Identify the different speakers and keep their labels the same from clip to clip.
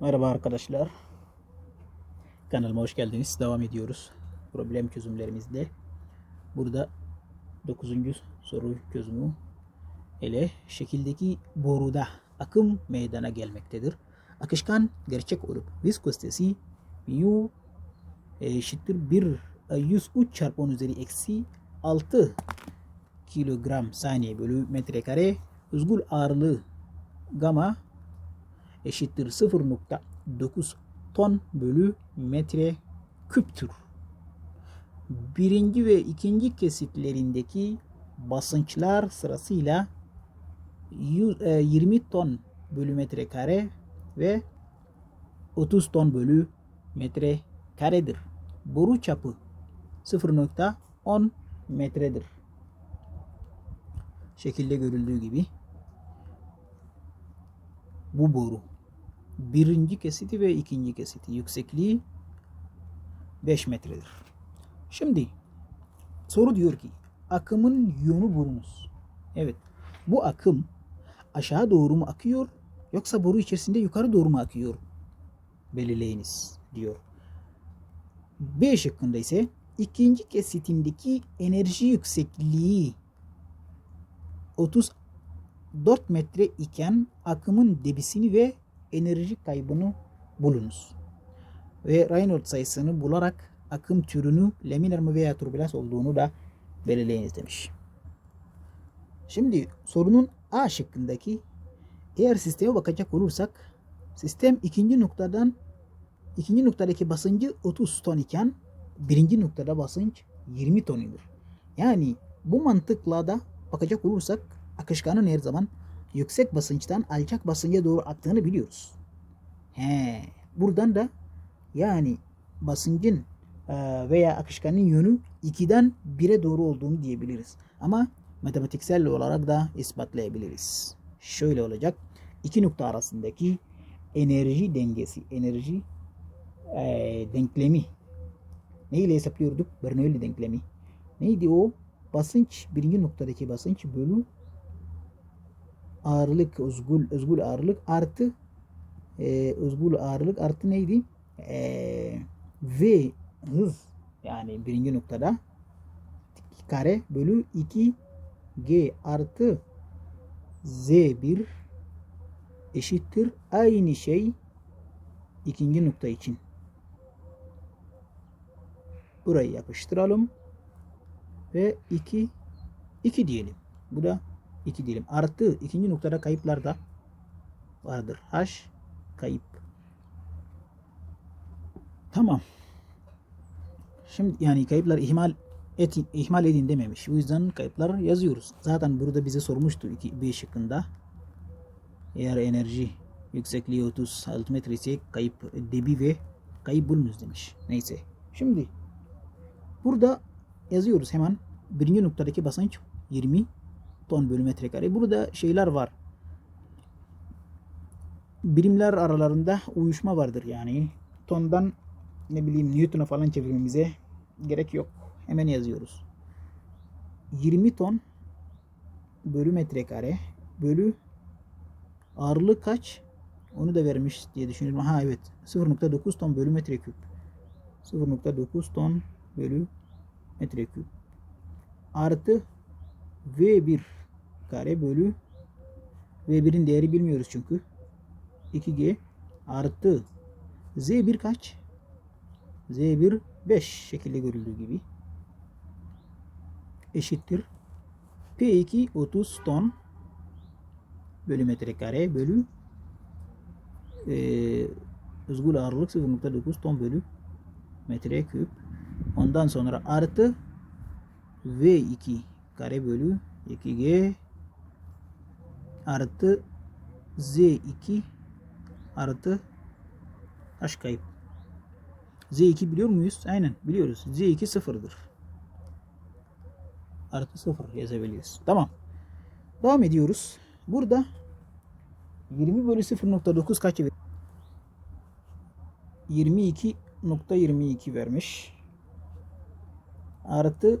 Speaker 1: Merhaba arkadaşlar. Kanalıma hoş geldiniz. Devam ediyoruz. Problem çözümlerimizde. Burada 9. soru çözümü ile şekildeki boruda akım meydana gelmektedir. Akışkan gerçek olup viskositesi mu eşittir 1 103 çarpı 10 üzeri eksi 6 kilogram saniye bölü metrekare özgül ağırlığı gamma eşittir 0.9 ton bölü metre küptür. Birinci ve ikinci kesitlerindeki basınçlar sırasıyla 20 ton bölü metre kare ve 30 ton bölü metre karedir. Boru çapı 0.10 metredir. Şekilde görüldüğü gibi bu boru birinci kesiti ve ikinci kesiti yüksekliği 5 metredir. Şimdi soru diyor ki akımın yönü bulunuz. Evet bu akım aşağı doğru mu akıyor yoksa boru içerisinde yukarı doğru mu akıyor? Belirleyiniz diyor. B şıkkında ise ikinci kesitindeki enerji yüksekliği 34 metre iken akımın debisini ve enerji kaybını bulunuz. Ve Reynolds sayısını bularak akım türünü laminar mı veya türbülans olduğunu da belirleyiniz demiş. Şimdi sorunun A şıkkındaki eğer sisteme bakacak olursak sistem ikinci noktadan ikinci noktadaki basıncı 30 ton iken birinci noktada basınç 20 ton'udur. Yani bu mantıkla da bakacak olursak akışkanın her zaman yüksek basınçtan alçak basınca doğru aktığını biliyoruz. He, buradan da yani basıncın veya akışkanın yönü 2'den 1'e doğru olduğunu diyebiliriz. Ama matematiksel olarak da ispatlayabiliriz. Şöyle olacak. İki nokta arasındaki enerji dengesi, enerji e, denklemi neyle hesaplıyorduk? Bernoulli denklemi. Neydi o? Basınç, birinci noktadaki basınç bölü ağırlık, özgül, özgül ağırlık artı e, özgül ağırlık artı neydi? E, v hız yani birinci noktada kare bölü 2 g artı z1 eşittir aynı şey ikinci nokta için. Burayı yapıştıralım ve 2 2 diyelim. Bu da 2 diyelim. Artı ikinci noktada kayıplar da vardır. H kayıp. Tamam. Şimdi yani kayıplar ihmal et, ihmal edin dememiş. O yüzden kayıplar yazıyoruz. Zaten burada bize sormuştu 2 B şıkkında. Eğer enerji yüksekliği 36 metre ise kayıp debi ve kayıp bulunuz demiş. Neyse. Şimdi burada yazıyoruz hemen. Birinci noktadaki basınç 20 ton bölü metrekare. Burada şeyler var. Birimler aralarında uyuşma vardır yani. Tondan ne bileyim Newton'a falan çevirmemize gerek yok. Hemen yazıyoruz. 20 ton bölü metrekare bölü ağırlık kaç? Onu da vermiş diye düşünüyorum. Ha evet. 0.9 ton bölü metreküp. 0.9 ton bölü metreküp. Artı V1 kare bölü V1'in değeri bilmiyoruz çünkü. 2G artı Z1 kaç? Z1 5 şekilde görüldüğü gibi eşittir. P2 30 ton bölü metrekare bölü e, özgül ağırlık 0.9 ton bölü metre küp. Ondan sonra artı V2 kare bölü 2G artı Z2 artı kaç kayıp? Z2 biliyor muyuz? Aynen biliyoruz. Z2 sıfırdır. Artı sıfır yazabiliyoruz. Tamam. Devam ediyoruz. Burada 20 bölü 0.9 kaç verir? 22.22 vermiş. Artı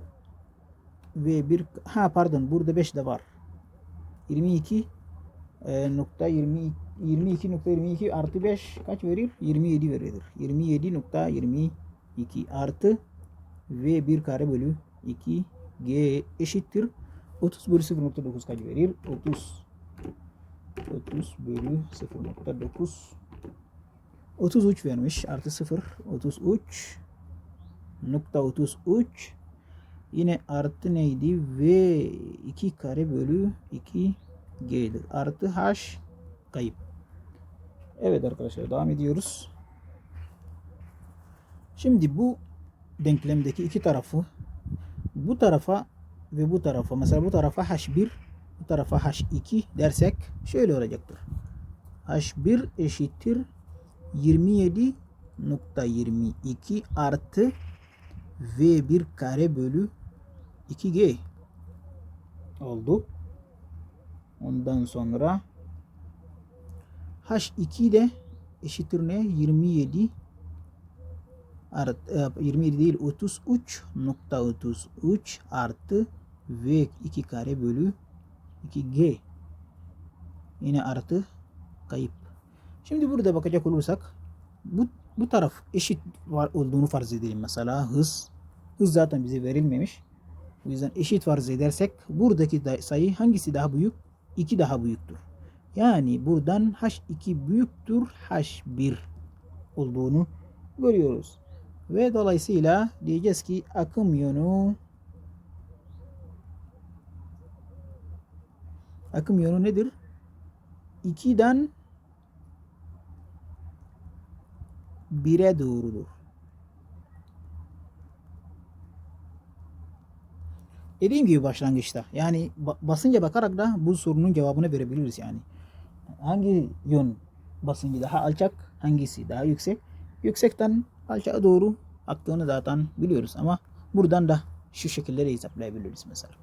Speaker 1: V1 ha pardon burada 5 de var. 22 e, nokta 20 22 nokta 22 artı 5 kaç verir? 27 verir. 27 nokta 22 artı V 1 kare bölü 2 G eşittir. 30 bölü 0.9 kaç verir? 30 30 bölü 0.9 33 vermiş. Artı 0 33 nokta 33 yine artı neydi? V 2 kare bölü 2 G'dir. Artı H kayıp. Evet arkadaşlar devam ediyoruz. Şimdi bu denklemdeki iki tarafı bu tarafa ve bu tarafa mesela bu tarafa H1 bu tarafa H2 dersek şöyle olacaktır. H1 eşittir 27.22 artı V1 kare bölü 2G oldu. Ondan sonra H2 de eşittir ne? 27 artı, 27 değil 33 nokta 33 artı V2 kare bölü 2G yine artı kayıp. Şimdi burada bakacak olursak bu, bu taraf eşit var olduğunu farz edelim mesela hız. Hız zaten bize verilmemiş. O yüzden eşit farz edersek buradaki sayı hangisi daha büyük? 2 daha büyüktür. Yani buradan H2 büyüktür H1 olduğunu görüyoruz. Ve dolayısıyla diyeceğiz ki akım yönü akım yönü nedir? 2'den 1'e doğrudur. Dediğim gibi başlangıçta yani basınca bakarak da bu sorunun cevabını verebiliriz yani. Hangi yön basıncı daha alçak, hangisi daha yüksek? Yüksekten aşağı doğru aktığını zaten biliyoruz ama buradan da şu şekilde de hesaplayabiliriz mesela.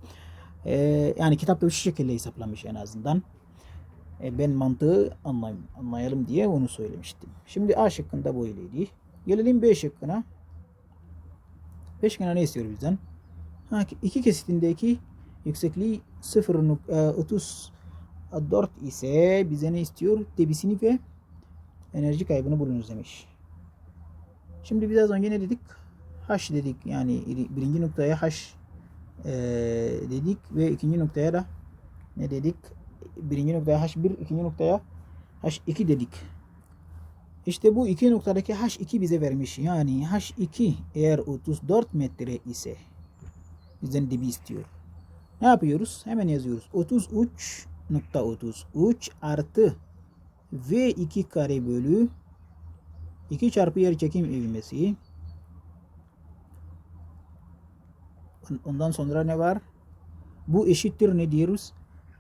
Speaker 1: Ee, yani kitapta şu şekilde hesaplamış en azından. Ee, ben mantığı anlayayım, anlayalım diye onu söylemiştim. Şimdi A şıkkında böyleydi. Gelelim B şıkkına. B şıkkına ne istiyor bizden? Ha, iki kesitindeki yüksekliği 0.34 ise bize ne istiyor? Debisini ve enerji kaybını bulunuz demiş. Şimdi biraz önce ne dedik? H dedik. Yani birinci noktaya H e, dedik ve ikinci noktaya da ne dedik? Birinci noktaya H1, ikinci noktaya H2 dedik. İşte bu iki noktadaki H2 bize vermiş. Yani H2 eğer 34 metre ise bizden dibi istiyor. Ne yapıyoruz? Hemen yazıyoruz. 33.33 artı V2 kare bölü 2 çarpı yer çekim ivmesi. Ondan sonra ne var? Bu eşittir ne diyoruz?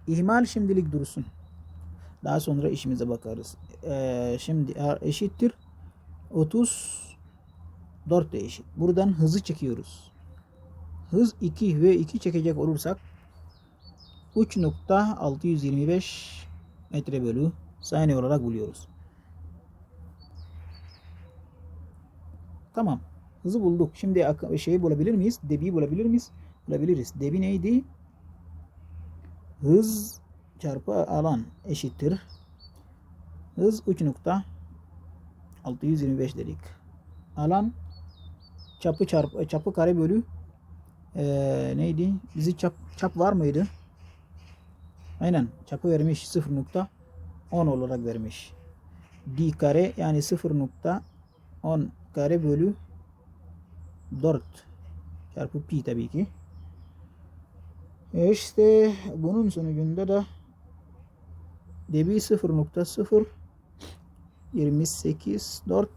Speaker 1: İhmal şimdilik dursun. Daha sonra işimize bakarız. Ee, şimdi eşittir 34 de eşit. Buradan hızı çekiyoruz. Hız 2 ve 2 çekecek olursak 3.625 metre bölü saniye olarak buluyoruz. Tamam. Hızı bulduk. Şimdi şeyi bulabilir miyiz? Debiyi bulabilir miyiz? Bulabiliriz. Debi neydi? Hız çarpı alan eşittir. Hız 3.625 dedik. Alan çapı çarpı çapı kare bölü ee, neydi? Bizi çap çap var mıydı? Aynen. Çapı vermiş 0.10 olarak vermiş. D kare yani 0.10 kare bölü 4 çarpı pi tabii ki. E işte bunun sonucunda da debi 0.0 28 4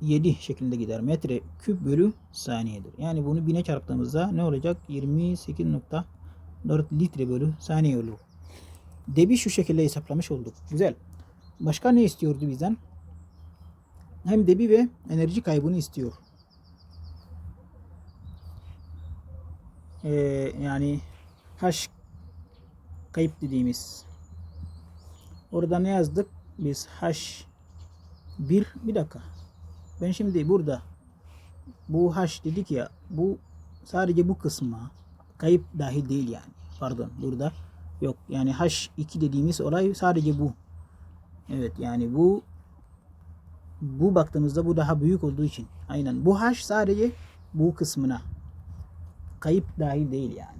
Speaker 1: 7 şeklinde gider. Metre küp bölü saniyedir. Yani bunu bine çarptığımızda ne olacak? 28.4 litre bölü saniye olur. Debi şu şekilde hesaplamış olduk. Güzel. Başka ne istiyordu bizden? Hem debi ve enerji kaybını istiyor. Ee, yani H kayıp dediğimiz. Orada ne yazdık? Biz H 1 bir dakika. Ben şimdi burada bu H dedik ya bu sadece bu kısma kayıp dahil değil yani. pardon burada yok. Yani H2 dediğimiz olay sadece bu. Evet yani bu bu baktığımızda bu daha büyük olduğu için. Aynen. Bu H sadece bu kısmına. Kayıp dahil değil yani.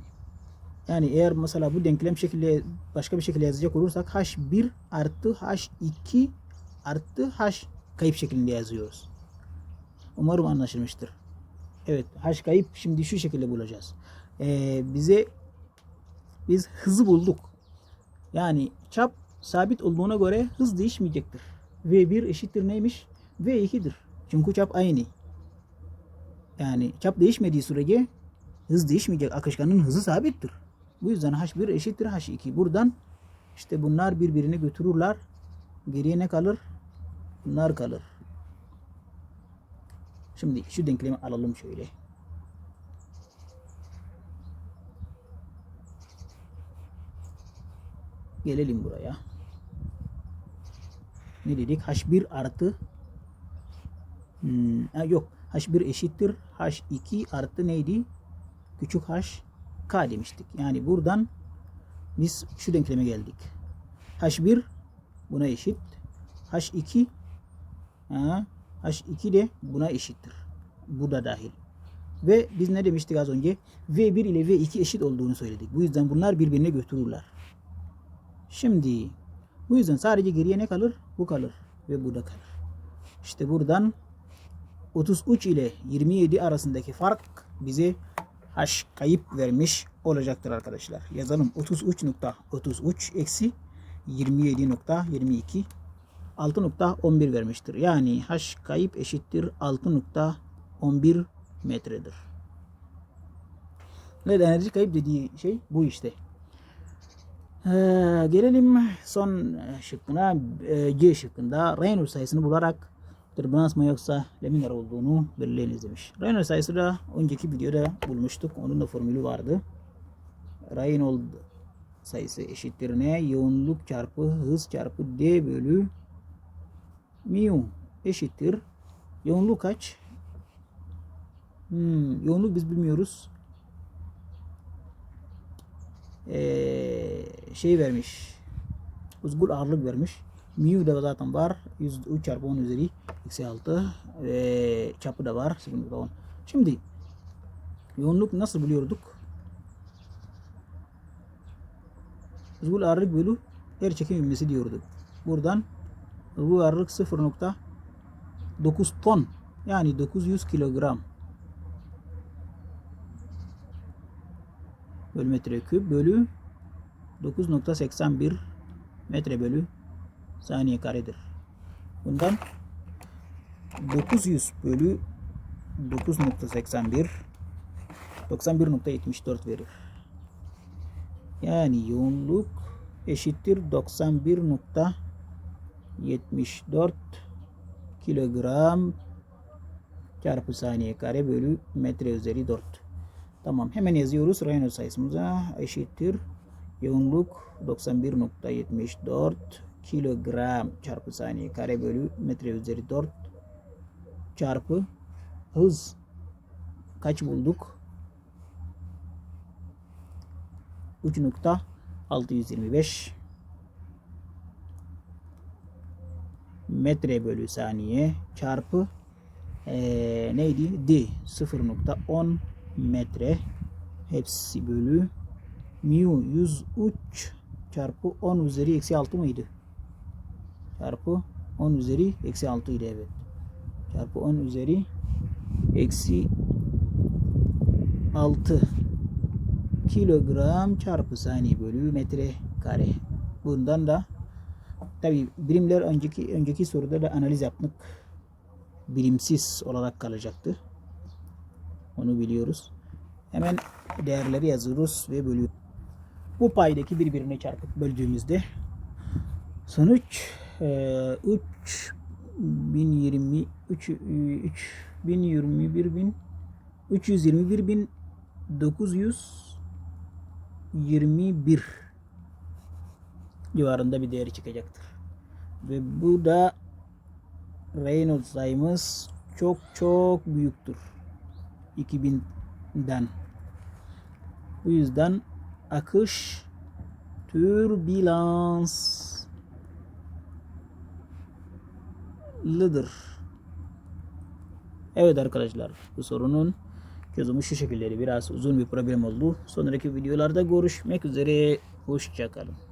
Speaker 1: Yani eğer mesela bu denklem şekilde başka bir şekilde yazacak olursak H1 artı H2 artı H kayıp şeklinde yazıyoruz. Umarım anlaşılmıştır. Evet H kayıp şimdi şu şekilde bulacağız. Ee, bize biz hızı bulduk. Yani çap sabit olduğuna göre hız değişmeyecektir. V1 eşittir neymiş? V2'dir. Çünkü çap aynı. Yani çap değişmediği sürece hız değişmeyecek. Akışkanın hızı sabittir. Bu yüzden H1 eşittir H2. Buradan işte bunlar birbirini götürürler. Geriye ne kalır? Bunlar kalır. Şimdi şu denklemi alalım şöyle. Gelelim buraya. Ne dedik? H1 artı hmm, yok. H1 eşittir. H2 artı neydi? Küçük h k demiştik. Yani buradan biz şu denkleme geldik. H1 buna eşit. H2 ha, H2 de buna eşittir. Bu da dahil. Ve biz ne demiştik az önce? V1 ile V2 eşit olduğunu söyledik. Bu yüzden bunlar birbirine götürürler. Şimdi bu yüzden sadece geriye ne kalır? Bu kalır ve bu da kalır. İşte buradan 33 ile 27 arasındaki fark bize H kayıp vermiş olacaktır arkadaşlar. Yazalım 33.33 eksi 27.22 6.11 vermiştir. Yani H kayıp eşittir 6.11 metredir. Ve enerji kayıp dediği şey bu işte. Ee, gelelim son şıkkına. Ee, C şıkkında Reynolds sayısını bularak türbülans mı yoksa laminar olduğunu belirleyiniz demiş. Reynolds sayısı da önceki videoda bulmuştuk. Onun da formülü vardı. Reynolds sayısı eşittir ne? Yoğunluk çarpı hız çarpı D bölü mu eşittir. Yoğunluk kaç? Hmm, yoğunluk biz bilmiyoruz. Ee, şey vermiş. Uzgul ağırlık vermiş. Mu da zaten var. 103 çarpı 10 üzeri eksi 6. Ee, çapı da var. 0.10. Şimdi yoğunluk nasıl buluyorduk? Uzgul ağırlık bölü yer çekim ivmesi diyorduk. Buradan bu ağırlık 0.9 ton yani 900 kilogram bölü metre küp bölü 9.81 metre bölü saniye karedir. Bundan 900 bölü 9.81 91.74 verir. Yani yoğunluk eşittir 91.74 kilogram çarpı saniye kare bölü metre üzeri 4. Tamam hemen yazıyoruz. Reynolds sayısımıza eşittir. Yoğunluk 91.74 kilogram çarpı saniye kare bölü metre üzeri 4 çarpı hız kaç bulduk? 3.625 metre bölü saniye çarpı ee, neydi? D 0.10 metre hepsi bölü mu 103 çarpı 10 üzeri eksi 6 mıydı? Çarpı 10 üzeri eksi 6 idi evet. Çarpı 10 üzeri eksi 6 kilogram çarpı saniye bölü metre kare. Bundan da tabi birimler önceki önceki soruda da analiz yaptık. Birimsiz olarak kalacaktı. Onu biliyoruz. Hemen değerleri yazıyoruz ve bölüyoruz. Bu paydaki birbirine çarpıp böldüğümüzde sonuç 3 1020 3 3 1021 bin 321 bin 921 civarında bir değeri çıkacaktır. Ve bu da Reynolds sayımız çok çok büyüktür. 2000'den. Bu yüzden akış türbülanslıdır. Evet arkadaşlar bu sorunun çözümü şu şekilleri biraz uzun bir problem oldu. Sonraki videolarda görüşmek üzere. Hoşçakalın.